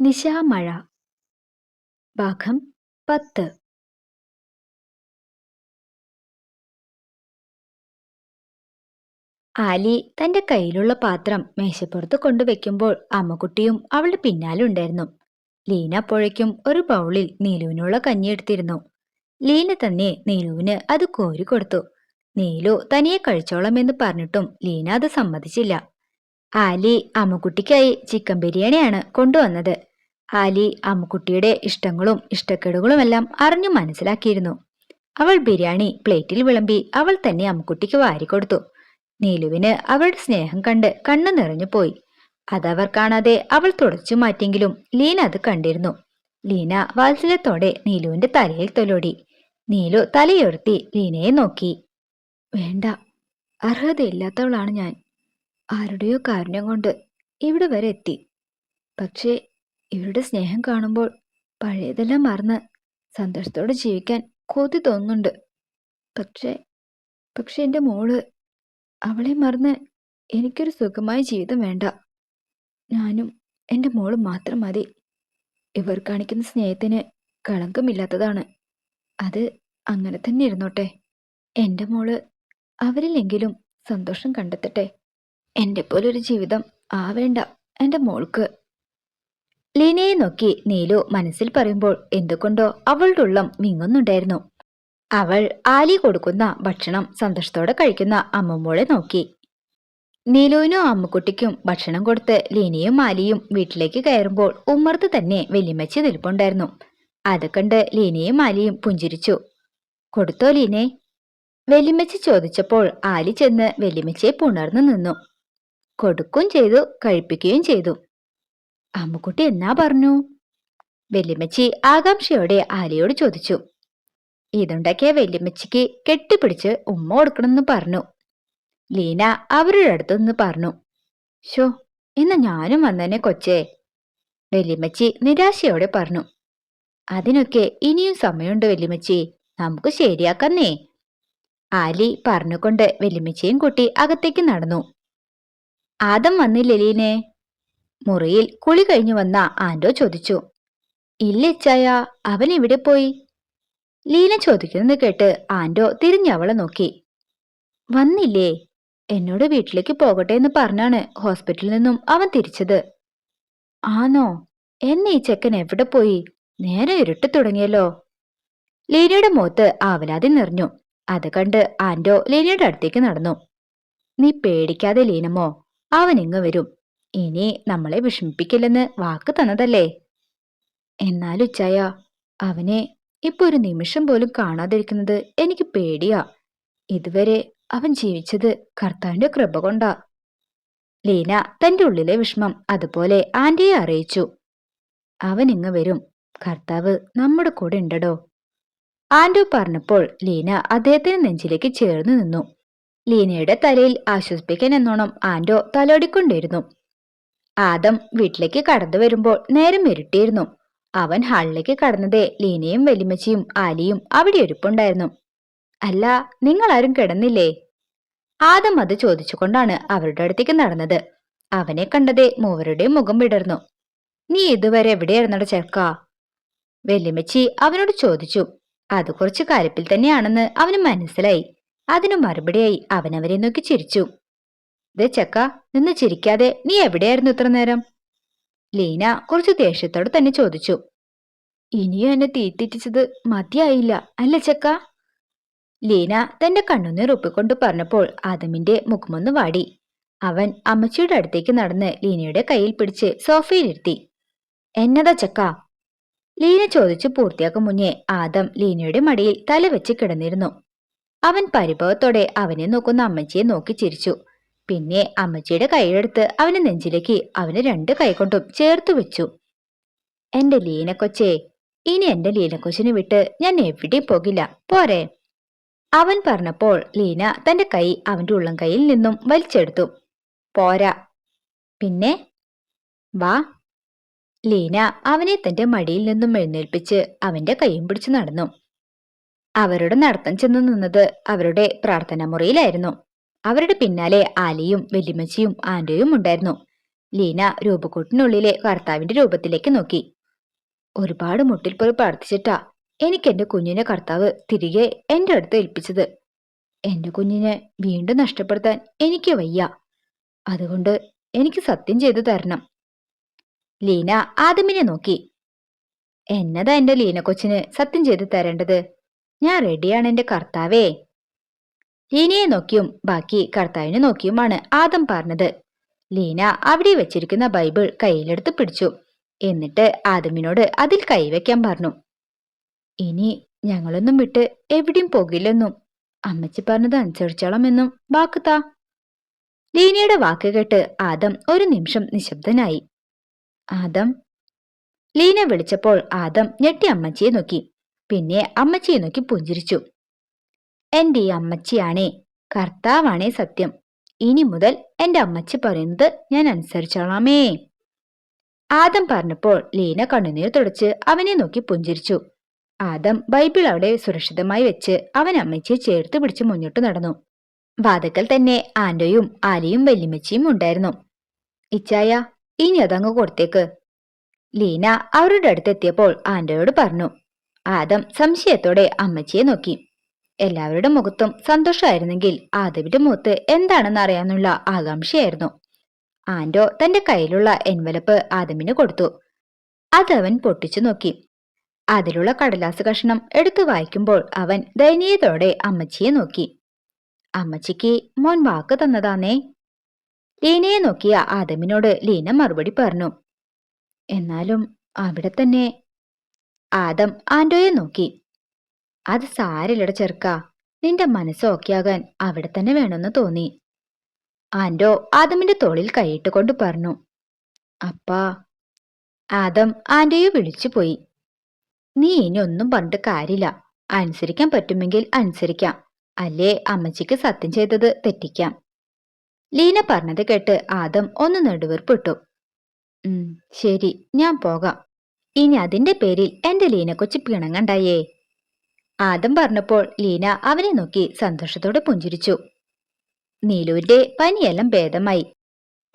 നിശാമഴ. ഭാഗം പത്ത്. ആലി തന്റെ കയ്യിലുള്ള പാത്രം മേശപ്പുറത്ത് കൊണ്ടുവെക്കുമ്പോൾ അമ്മക്കുട്ടിയും അവളുടെ പിന്നാലുണ്ടായിരുന്നു ലീന അപ്പോഴേക്കും ഒരു ബൗളിൽ നീലുവിനുള്ള കഞ്ഞി എടുത്തിരുന്നു. ലീന തന്നെ നീലുവിന് അത് കോരി കൊടുത്തു. നീലു തനിയെ കഴിച്ചോളം എന്ന് പറഞ്ഞിട്ടും ലീന അത് സമ്മതിച്ചില്ല. ആലി അമ്മക്കുട്ടിക്കായി ചിക്കൻ ബിരിയാണിയാണ് കൊണ്ടുവന്നത്. ആലി അമ്മുക്കുട്ടിയുടെ ഇഷ്ടങ്ങളും ഇഷ്ടക്കേടുകളും എല്ലാം അറിഞ്ഞു മനസ്സിലാക്കിയിരുന്നു. അവൾ ബിരിയാണി പ്ലേറ്റിൽ വിളമ്പി അവൾ തന്നെ അമ്മുക്കുട്ടിക്ക് വാരിക്കൊടുത്തു. നീലുവിന് അവളുടെ സ്നേഹം കണ്ട് കണ്ണു നിറഞ്ഞു പോയി. അതവർ കാണാതെ അവൾ തുടച്ചു മാറ്റിയെങ്കിലും ലീന അത് കണ്ടിരുന്നു. ലീന വാത്സല്യത്തോടെ നീലുവിന്റെ തലയിൽ തൊലോടി. നീലു തലയുയർത്തി ലീനയെ നോക്കി. വേണ്ട അർഹതയില്ലാത്തവളാണ് ഞാൻ. ആരുടെയോ കാരുണ്യം കൊണ്ട് ഇവിടെ വരെ എത്തി. പക്ഷേ ഇവരുടെ സ്നേഹം കാണുമ്പോൾ പഴയതെല്ലാം മറന്ന് സന്തോഷത്തോടെ ജീവിക്കാൻ കൊതി തോന്നുന്നുണ്ട്. പക്ഷേ പക്ഷെ എന്റെ മോൾ അവളെ മറന്ന് എനിക്കൊരു സുഖമായ ജീവിതം വേണ്ട. ഞാനും എന്റെ മോൾ മാത്രം മതി. ഇവർ കാണിക്കുന്ന സ്നേഹത്തിന് കളങ്കമില്ലാത്തതാണ്. അത് അങ്ങനെ തന്നെ ഇരുന്നോട്ടെ. എന്റെ മോൾ അവരിലെങ്കിലും സന്തോഷം കണ്ടെത്തട്ടെ. എന്റെ പോലൊരു ജീവിതം ആവേണ്ട എന്റെ മോൾക്ക് ലീനയെ നോക്കി നീലു മനസ്സിൽ പറയുമ്പോൾ എന്തുകൊണ്ടോ അവളുടെ ഉള്ളം വിങ്ങുന്നുണ്ടായിരുന്നു അവൾ ആലി കൊടുക്കുന്ന ഭക്ഷണം സന്തോഷത്തോടെ കഴിക്കുന്ന അമ്മമ്മോളെ നോക്കി. നീലുവിനും അമ്മക്കുട്ടിക്കും ഭക്ഷണം കൊടുത്ത് ലീനയും ആലിയും വീട്ടിലേക്ക് കയറുമ്പോൾ ഉമ്മർത്ത് തന്നെ വെല്ലിമച്ചി നിൽപ്പുണ്ടായിരുന്നു. അത് കണ്ട് ലീനയും ആലിയും പുഞ്ചിരിച്ചു. കൊടുത്തോ ലീനെ? വെല്ലിമച്ചി ചോദിച്ചപ്പോൾ ആലി ചെന്ന് വെല്ലിമച്ചയെ പുണർന്നു നിന്നു. കൊടുക്കും ചെയ്തു കഴിപ്പിക്കുകയും ചെയ്തു. അമ്മുക്കുട്ടി എന്നാ പറഞ്ഞു? വെല്ലിമ്മച്ചി ആകാംക്ഷയോടെ ആലിയോട് ചോദിച്ചു. ഇതുണ്ടാക്കിയ വെല്ലിമ്മച്ചിക്ക് കെട്ടിപ്പിടിച്ച് ഉമ്മ കൊടുക്കണമെന്ന് പറഞ്ഞു. ലീന അവരുടെ അടുത്തുനിന്ന് പറഞ്ഞു. ഷോ ഇന്ന് ഞാനും വന്നേനെ കൊച്ചേ. വെല്ലിമച്ചി നിരാശയോടെ പറഞ്ഞു. അതിനൊക്കെ ഇനിയും സമയമുണ്ട് വെല്ലിമച്ചി നമുക്ക് ശരിയാക്കന്നേ. ആലി പറഞ്ഞുകൊണ്ട് വെല്ലിമച്ചിയും കുട്ടി അകത്തേക്ക് നടന്നു. ആദം വന്നില്ലേ ലീനെ? മുറിയിൽ കുളി കഴിഞ്ഞു വന്ന ആൻഡോ ചോദിച്ചു ഇല്ലച്ചായ അവൻ എവിടെ പോയി? ലീന ചോദിക്കുന്നത് കേട്ട് ആൻഡോ തിരിഞ്ഞവളെ നോക്കി. വന്നില്ലേ എന്നോട് വീട്ടിലേക്ക് പോകട്ടെ എന്ന് പറഞ്ഞാണ് ഹോസ്പിറ്റലിൽ നിന്നും അവൻ തിരിച്ചത്. ആണോ എന്നെ ഈ ചെക്കൻ എവിടെ പോയി? നേരെ ഇരുട്ട് തുടങ്ങിയല്ലോ. ലീനയുടെ മുഖത്ത് ആവലാതി നിറഞ്ഞു. അത് കണ്ട് ആൻഡോ ലീനയുടെ അടുത്തേക്ക് നടന്നു. നീ പേടിക്കാതെ ലീനമോ അവൻ ഇങ്ങ് വരും. ഇനി നമ്മളെ വിഷമിപ്പിക്കില്ലെന്ന് വാക്ക് തന്നതല്ലേ? എന്നാൽ ഉച്ചായ അവനെ ഇപ്പൊ ഒരു നിമിഷം പോലും കാണാതിരിക്കുന്നത് എനിക്ക് പേടിയാ. ഇതുവരെ അവൻ ജീവിച്ചത് കർത്താവിന്റെ കൃപ കൊണ്ടാ. ലീന തന്റെ ഉള്ളിലെ വിഷമം അതുപോലെ ആന്റിയെ അറിയിച്ചു. അവൻ ഇങ്ങ് വരും. കർത്താവ് നമ്മുടെ കൂടെ ഉണ്ടടോ. ആൻഡോ പറഞ്ഞപ്പോൾ ലീന അദ്ദേഹത്തിന് നെഞ്ചിലേക്ക് ചേർന്ന് നിന്നു. ലീനയുടെ തലയിൽ ആശ്വസിപ്പിക്കാൻ എന്നോണം ആൻഡോ തലോടിക്കൊണ്ടിരുന്നു. ആദം വീട്ടിലേക്ക് കടന്നു വരുമ്പോൾ നേരം ഇരുട്ടിയിരുന്നു. അവൻ ഹാളിലേക്ക് കടന്നതേ ലീനയും വലിമച്ചിയും ആലിയും അവിടെ ഇരിപ്പുണ്ടായിരുന്നു. അല്ല നിങ്ങൾ ആരും കിടന്നില്ലേ? ആദം അത് ചോദിച്ചുകൊണ്ടാണ് അവരുടെ അടുത്തേക്ക് നടന്നത്. അവനെ കണ്ടതേ മൂവരുടെയും മുഖം വിടർന്നു. നീ ഇതുവരെ എവിടെയായിരുന്നട ചേർക്ക വെല്ലിമച്ചി അവനോട് ചോദിച്ചു. അത് കുറച്ച് കരുപ്പിൽ തന്നെയാണെന്ന് അവന് മനസ്സിലായി. അതിനു മറുപടിയായി അവനവരെ നോക്കി ചിരിച്ചു. ദേ ചെക്ക നിന്ന് ചിരിക്കാതെ നീ എവിടെയായിരുന്നു ഇത്ര നേരം? ലീന കുറച്ച് ദേഷ്യത്തോട് തന്നെ ചോദിച്ചു. ഇനിയും എന്നെ തീറ്റിച്ചത് മതിയായില്ല അല്ല ചെക്ക? ലീന തന്റെ കണ്ണുനീർ ഒപ്പിക്കൊണ്ട് പറഞ്ഞപ്പോൾ ആദമിന്റെ മുഖമൊന്ന് വാടി. അവൻ അമ്മച്ചിയുടെ അടുത്തേക്ക് നടന്ന് ലീനയുടെ കയ്യിൽ പിടിച്ച് സോഫയിലിരുത്തി എന്നതാ ചക്ക? ലീന ചോദിച്ചു പൂർത്തിയാക്കും മുന്നേ ആദം ലീനയുടെ മടിയിൽ തല വെച്ച് കിടന്നിരുന്നു. അവൻ പരിഭവത്തോടെ അവനെ നോക്കുന്ന അമ്മച്ചിയെ നോക്കി ചിരിച്ചു. പിന്നെ അമ്മച്ചിയുടെ കൈയെടുത്ത് അവനെ നെഞ്ചിലേക്ക് അവന് രണ്ട് കൈകൊണ്ടും ചേർത്ത് വെച്ചു. എന്റെ ലീനക്കൊച്ചേ ഇനി എന്റെ ലീനക്കൊച്ചിനെ വിട്ട് ഞാൻ എവിടെയും പോകില്ല. പോരെ. അവൻ പറഞ്ഞപ്പോൾ ലീന തന്റെ കൈ അവന്റെ ഉള്ളം കൈയിൽ നിന്നും വലിച്ചെടുത്തു. പോരാ. പിന്നെ? വാ. ലീന അവനെ തന്റെ മടിയിൽ നിന്നും എഴുന്നേൽപ്പിച്ച് അവന്റെ കൈയും പിടിച്ചു നടന്നു. അവരുടെ നടത്തം ചെന്ന് നിന്നത് അവരുടെ പ്രാർത്ഥനാ മുറിയിലായിരുന്നു അവരുടെ പിന്നാലെ ആലിയും വെല്ലിമച്ചിയും ആന്റോയും ഉണ്ടായിരുന്നു. ലീന രൂപക്കൂട്ടിനുള്ളിലെ കർത്താവിന്റെ രൂപത്തിലേക്ക് നോക്കി. ഒരുപാട് മുട്ടിൽ പോയി പ്രാർത്ഥിച്ചിട്ടാ എനിക്ക് എന്റെ കുഞ്ഞിനെ കർത്താവ് തിരികെ എന്റെ അടുത്ത് ഏൽപ്പിച്ചത്. എന്റെ കുഞ്ഞിനെ വീണ്ടും നഷ്ടപ്പെടുത്താൻ എനിക്ക് വയ്യ. അതുകൊണ്ട് എനിക്ക് സത്യം ചെയ്തു തരണം. ലീന ആദമിനെ നോക്കി. എന്നതാ എന്റെ ലീന കൊച്ചിന് സത്യം ചെയ്തു തരേണ്ടത്? ഞാൻ റെഡിയാണ് എന്റെ കർത്താവേ. ലീനയെ നോക്കിയും ബാക്കി കർത്താവിനെ നോക്കിയുമാണ് ആദം പറഞ്ഞത് ലീന അവിടെ വെച്ചിരിക്കുന്ന ബൈബിൾ കയ്യിലെടുത്ത് പിടിച്ചു. എന്നിട്ട് ആദമിനോട് അതിൽ കൈവയ്ക്കാൻ പറഞ്ഞു. ഇനി ഞങ്ങളൊന്നും വിട്ട് എവിടെയും പോകില്ലെന്നും അമ്മച്ചി പറഞ്ഞത് അനുസരിച്ചോളാമെന്നും വാക്കുതാ ലീനയുടെ വാക്ക് കേട്ട് ആദം ഒരു നിമിഷം നിശബ്ദനായി. ആദം? ലീന വിളിച്ചപ്പോൾ ആദം ഞെട്ടി അമ്മച്ചിയെ നോക്കി. പിന്നെ അമ്മച്ചിയെ നോക്കി പുഞ്ചിരിച്ചു. എന്റെ ഈ അമ്മച്ചിയാണേ. കർത്താവാണേ സത്യം. ഇനി മുതൽ എന്റെ അമ്മച്ചി പറയുന്നത് ഞാൻ അനുസരിച്ചോളാമേ. ആദം പറഞ്ഞപ്പോൾ ലീന കണ്ണുനീർ തുടച്ച് അവനെ നോക്കി പുഞ്ചിരിച്ചു. ആദം ബൈബിൾ അവിടെ സുരക്ഷിതമായി വെച്ച് അവൻ അമ്മച്ചിയെ ചേർത്ത് പിടിച്ച് മുന്നോട്ട് നടന്നു. വാതക്കൽ തന്നെ ആന്റോയും ആലിയും വല്യമ്മച്ചിയും ഉണ്ടായിരുന്നു. ഇച്ചായ ഇനി അതങ്ങ് കൊടുത്തേക്ക്. ലീന അവരുടെ അടുത്തെത്തിയപ്പോൾ ആന്റോയോട് പറഞ്ഞു. ആദം സംശയത്തോടെ അമ്മച്ചിയെ നോക്കി. എല്ലാവരുടെ മുഖത്തും സന്തോഷമായിരുന്നെങ്കിൽ ആദവിന്റെ മുഖത്ത് എന്താണെന്ന് അറിയാനുള്ള ആകാംക്ഷയായിരുന്നു. ആന്റോ തന്റെ കയ്യിലുള്ള എൻവലപ്പ് ആദമിന് കൊടുത്തു. അത് അവൻ പൊട്ടിച്ചു നോക്കി. അതിലുള്ള കടലാസ് കഷ്ണം എടുത്തു വായിക്കുമ്പോൾ അവൻ ദയനീയതോടെ അമ്മച്ചിയെ നോക്കി. അമ്മച്ചിക്ക് മോൻ വാക്ക് തന്നതാന്നേ. ലീനയെ നോക്കിയ ആദമിനോട് ലീന മറുപടി പറഞ്ഞു. എന്നാലും അവിടെ തന്നെ ആദം ആന്റോയെ നോക്കി. അത് സാരില്ലട ചെറുക്ക. നിന്റെ മനസ്സ് ഓക്കെയാകാൻ അവിടെ തന്നെ വേണമെന്ന് തോന്നി. ആന്റോ ആദമിന്റെ തോളിൽ കൈയിട്ട് കൊണ്ട് പറഞ്ഞു. അപ്പാ. ആദം ആൻഡോയെ വിളിച്ചു പോയി. നീ ഇനി ഒന്നും പറഞ്ഞിട്ട് കാര്യമില്ല. അനുസരിക്കാൻ പറ്റുമെങ്കിൽ അനുസരിക്കാം. അല്ലേ അമ്മച്ചിക്ക് സത്യം ചെയ്തത് തെറ്റിക്കാം. ലീന പറഞ്ഞത് കേട്ട് ആദം ഒന്ന് നെടുവീർപ്പിട്ടു. ശരി ഞാൻ പോകാം. ഇനി അതിന്റെ പേരിൽ എന്റെ ലീന കൊച്ചു പിണങ്ങണ്ടായേ. ആദം പറഞ്ഞപ്പോൾ ലീന അവനെ നോക്കി സന്തോഷത്തോടെ പുഞ്ചിരിച്ചു. നീലുവിന്റെ പനിയെല്ലാം ഭേദമായി.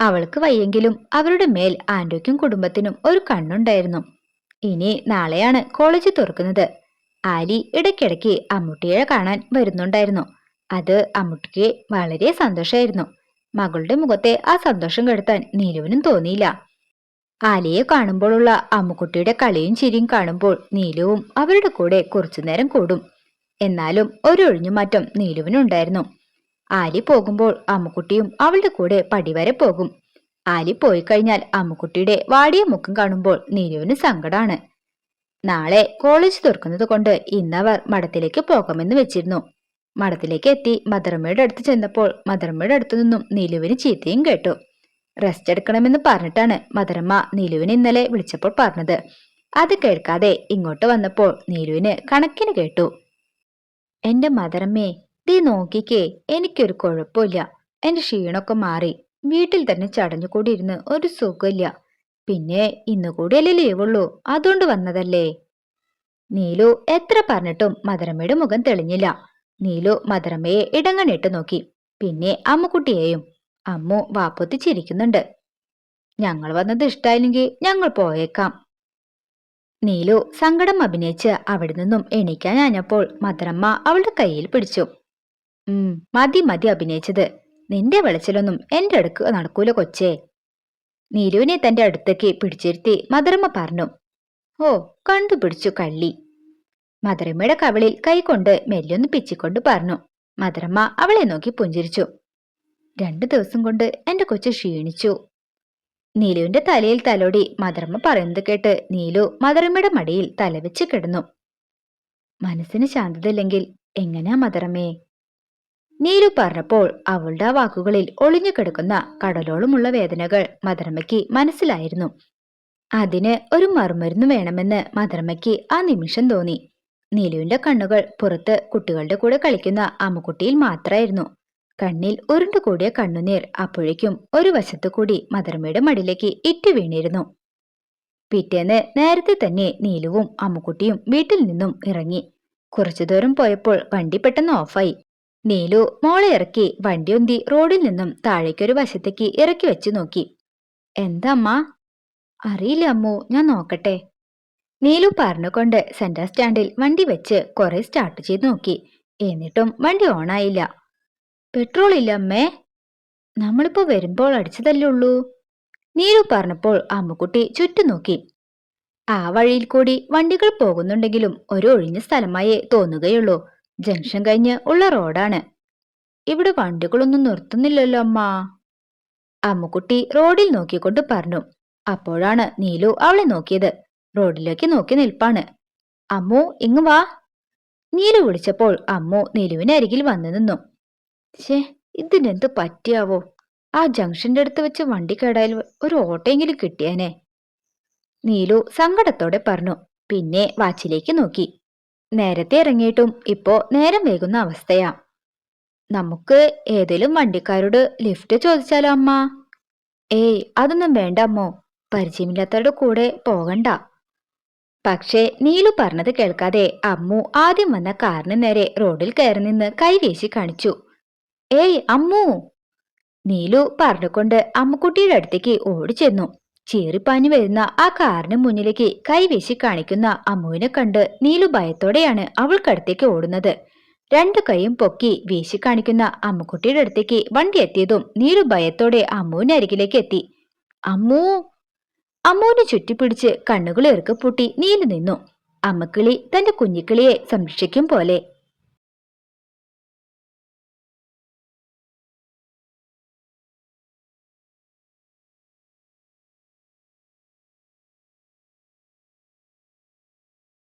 അവൾക്ക് വയ്യെങ്കിലും അവരുടെ മേൽ ആൻഡോയ്ക്കും കുടുംബത്തിനും ഒരു കണ്ണുണ്ടായിരുന്നു. ഇനി നാളെയാണ് കോളേജ് തുറക്കുന്നത്. ആലി ഇടയ്ക്കിടയ്ക്ക് അമ്മുട്ടിയെ കാണാൻ വരുന്നുണ്ടായിരുന്നു. അത് അമ്മുട്ടിക്ക് വളരെ സന്തോഷമായിരുന്നു മകളുടെ മുഖത്തെ ആ സന്തോഷം കെടുത്താൻ നീലുവിനും തോന്നിയില്ല. ആലിയെ കാണുമ്പോഴുള്ള അമ്മുക്കുട്ടിയുടെ കളിയും ചിരിയും കാണുമ്പോൾ നീലുവും അവരുടെ കൂടെ കുറച്ചുനേരം കൂടും. എന്നാലും ഒരു ഒഴിഞ്ഞുമാറ്റം നീലുവിനുണ്ടായിരുന്നു. ആലി പോകുമ്പോൾ അമ്മുക്കുട്ടിയും അവളുടെ കൂടെ പടിവരെ പോകും. ആലി പോയി കഴിഞ്ഞാൽ അമ്മുക്കുട്ടിയുടെ വാടിയ മുഖം കാണുമ്പോൾ നീലുവിന് സങ്കടമാണ് നാളെ കോളേജ് തുറക്കുന്നത് കൊണ്ട് ഇന്നവർ മഠത്തിലേക്ക് പോകാമെന്ന് വെച്ചിരുന്നു. മഠത്തിലേക്ക് എത്തി മദർമ്മയുടെ അടുത്ത് ചെന്നപ്പോൾ മദർമ്മയുടെ അടുത്തു നിന്നും നീലുവിന് ചീത്തയും കേട്ടു. റെസ്റ്റ് എടുക്കണമെന്ന് പറഞ്ഞിട്ടാണ് മദരമ്മ നീലുവിന് ഇന്നലെ വിളിച്ചപ്പോൾ പറഞ്ഞത്. അത് കേൾക്കാതെ ഇങ്ങോട്ട് വന്നപ്പോൾ നീലുവിന് കണക്കിന് കേട്ടു. എന്റെ മദരമ്മേ നീ നോക്കിക്കേ എനിക്കൊരു കുഴപ്പമില്ല. എന്റെ ക്ഷീണമൊക്കെ മാറി. വീട്ടിൽ തന്നെ ചടഞ്ഞു കൂടിയിരുന്ന് ഒരു സുഖമില്ല. പിന്നെ ഇന്നു കൂടിയല്ലേ ലീവുള്ളൂ. അതുകൊണ്ട് വന്നതല്ലേ? നീലു എത്ര പറഞ്ഞിട്ടും മദരമ്മയുടെ മുഖം തെളിഞ്ഞില്ല. നീലു മദരമ്മയെ ഇടങ്ങണിട്ട് നോക്കി. പിന്നെ അമ്മുക്കുട്ടിയെയും അമ്മു വാപ്പൊത്തി ചിരിക്കുന്നുണ്ട്. ഞങ്ങൾ വന്നത് ഇഷ്ടായില്ലെങ്കിൽ ഞങ്ങൾ പോയേക്കാം. നീലു സങ്കടം അഭിനയിച്ച് അവിടെ നിന്നും എണീക്കാൻ ഞാഞ്ഞപ്പോൾ മദറമ്മ അവളുടെ കയ്യിൽ പിടിച്ചു. ഉം മതി മതി അഭിനയിച്ചത്. നിന്റെ വിളച്ചിലൊന്നും എന്റെ അടുക്ക് നടക്കൂല കൊച്ചേ. നീലുവിനെ തന്റെ അടുത്തേക്ക് പിടിച്ചിരുത്തി മദറമ്മ പറഞ്ഞു. ഓ കണ്ടുപിടിച്ചു കള്ളി. മദറമ്മയുടെ കവിളിൽ കൈകൊണ്ട് മെല്ലൊന്ന് പിച്ചിക്കൊണ്ട് പറഞ്ഞു. മദറമ്മ അവളെ നോക്കി പുഞ്ചിരിച്ചു. രണ്ടു ദിവസം കൊണ്ട് എന്റെ കൊച്ചു ക്ഷീണിച്ചു. നീലുവിന്റെ തലയിൽ തലോടി മദർമ്മ പറയുന്നത് കേട്ട് നീലു മദർമ്മയുടെ മടിയിൽ തലവെച്ച് കിടന്നു. മനസ്സിന് ശാന്തതയില്ലെങ്കിൽ എങ്ങനെയാ മദറമ്മേ നീലു പറഞ്ഞപ്പോൾ അവളുടെ ആ വാക്കുകളിൽ ഒളിഞ്ഞു കിടക്കുന്ന കടലോളമുള്ള വേദനകൾ മദർമ്മയ്ക്ക് മനസ്സിലായിരുന്നു. അതിന് ഒരു മറുമരുന്ന് വേണമെന്ന് മദർമ്മയ്ക്ക് ആ നിമിഷം തോന്നി. നീലുവിന്റെ കണ്ണുകൾ പുറത്ത് കുട്ടികളുടെ കൂടെ കളിക്കുന്ന അമ്മുക്കുട്ടിയിൽ മാത്രമായിരുന്നു കണ്ണിൽ ഉരുണ്ടുകൂടിയ കണ്ണുനീർ അപ്പോഴേക്കും ഒരു വശത്തു കൂടി മദർമ്മയുടെ മടിലേക്ക് ഇറ്റു വീണിരുന്നു. പിറ്റേന്ന് നേരത്തെ തന്നെ നീലുവും അമ്മുക്കുട്ടിയും വീട്ടിൽ നിന്നും ഇറങ്ങി. കുറച്ചു ദൂരം പോയപ്പോൾ വണ്ടി പെട്ടെന്ന് ഓഫായി. നീലു മോളെ ഇറക്കി വണ്ടി ഉന്തി റോഡിൽ നിന്നും താഴേക്കൊരു വശത്തേക്ക് ഇറക്കി വെച്ചു നോക്കി. എന്താ അമ്മ അറിയില്ല അമ്മു ഞാൻ നോക്കട്ടെ. നീലു പറഞ്ഞുകൊണ്ട് സെന്റർ സ്റ്റാൻഡിൽ വണ്ടി വെച്ച് കുറെ സ്റ്റാർട്ട് ചെയ്ത് നോക്കി. എന്നിട്ടും വണ്ടി ഓണായില്ല. പെട്രോൾ ഇല്ല അമ്മേ നമ്മളിപ്പോ വരുമ്പോൾ അടിച്ചതല്ലേ ഉള്ളൂ? നീരു പറഞ്ഞപ്പോൾ അമ്മുക്കുട്ടി ചുറ്റും നോക്കി. ആ വഴിയിൽ കൂടി വണ്ടികൾ പോകുന്നുണ്ടെങ്കിലും ഒരു ഒഴിഞ്ഞ സ്ഥലമായേ തോന്നുകയുള്ളൂ. ജംഗ്ഷൻ കഴിഞ്ഞ് ഉള്ള റോഡാണ്. ഇവിടെ വണ്ടികളൊന്നും നിർത്തുന്നില്ലല്ലോ അമ്മ. അമ്മുക്കുട്ടി റോഡിൽ നോക്കിക്കൊണ്ട് പറഞ്ഞു. അപ്പോഴാണ് നീലു അവളെ നോക്കിയത്. റോഡിലേക്ക് നോക്കി നിൽപ്പാണ്. അമ്മു ഇങ്ങ് വാ. നീലു വിളിച്ചപ്പോൾ അമ്മു നീലുവിന് അരികിൽ വന്നു നിന്നു. ഷേ ഇതിനെന്ത് പറ്റിയാവോ? ആ ജംഗ്ഷന്റെ അടുത്ത് വെച്ച് വണ്ടി കേടായാൽ ഒരു ഓട്ടോയെങ്കിലും കിട്ടിയാനെ. നീലു സങ്കടത്തോടെ പറഞ്ഞു പിന്നെ വാച്ചിലേക്ക് നോക്കി. നേരത്തെ ഇറങ്ങിയിട്ടും ഇപ്പോ നേരം വൈകുന്ന അവസ്ഥയാ. നമുക്ക് ഏതെങ്കിലും വണ്ടിക്കാരോട് ലിഫ്റ്റ് ചോദിച്ചാലോ അമ്മ? ഏയ് അതൊന്നും വേണ്ട അമ്മോ. പരിചയമില്ലാത്തവരുടെ കൂടെ പോകണ്ട. പക്ഷേ നീലു പറഞ്ഞത് കേൾക്കാതെ അമ്മു ആദ്യം വന്ന കാറിന് നേരെ റോഡിൽ കയറി നിന്ന് കൈവീശി കാണിച്ചു. ഏയ് അമ്മു. നീലു പറഞ്ഞുകൊണ്ട് അമ്മുക്കുട്ടിയുടെ അടുത്തേക്ക് ഓടിച്ചെന്നു. ചീറിപ്പാഞ്ഞു വരുന്ന ആ കാറിന് മുന്നിലേക്ക് കൈവീശി കാണിക്കുന്ന അമ്മുവിനെ കണ്ട് നീലു ഭയത്തോടെയാണ് അവൾക്കടുത്തേക്ക് ഓടുന്നത്. രണ്ടു കൈയും പൊക്കി വീശി കാണിക്കുന്ന അമ്മുക്കുട്ടിയുടെ അടുത്തേക്ക് വണ്ടി എത്തിയതും നീലു ഭയത്തോടെ അമ്മുവിന്റെ അരികിലേക്ക് എത്തി. അമ്മൂ. അമ്മുവിനെ ചുറ്റിപ്പിടിച്ച് കണ്ണുകൾ ഇറുക്കപ്പൂട്ടി നീലു നിന്നു. അമ്മക്കിളി തന്റെ കുഞ്ഞിക്കിളിയെ സംരക്ഷിക്കും പോലെ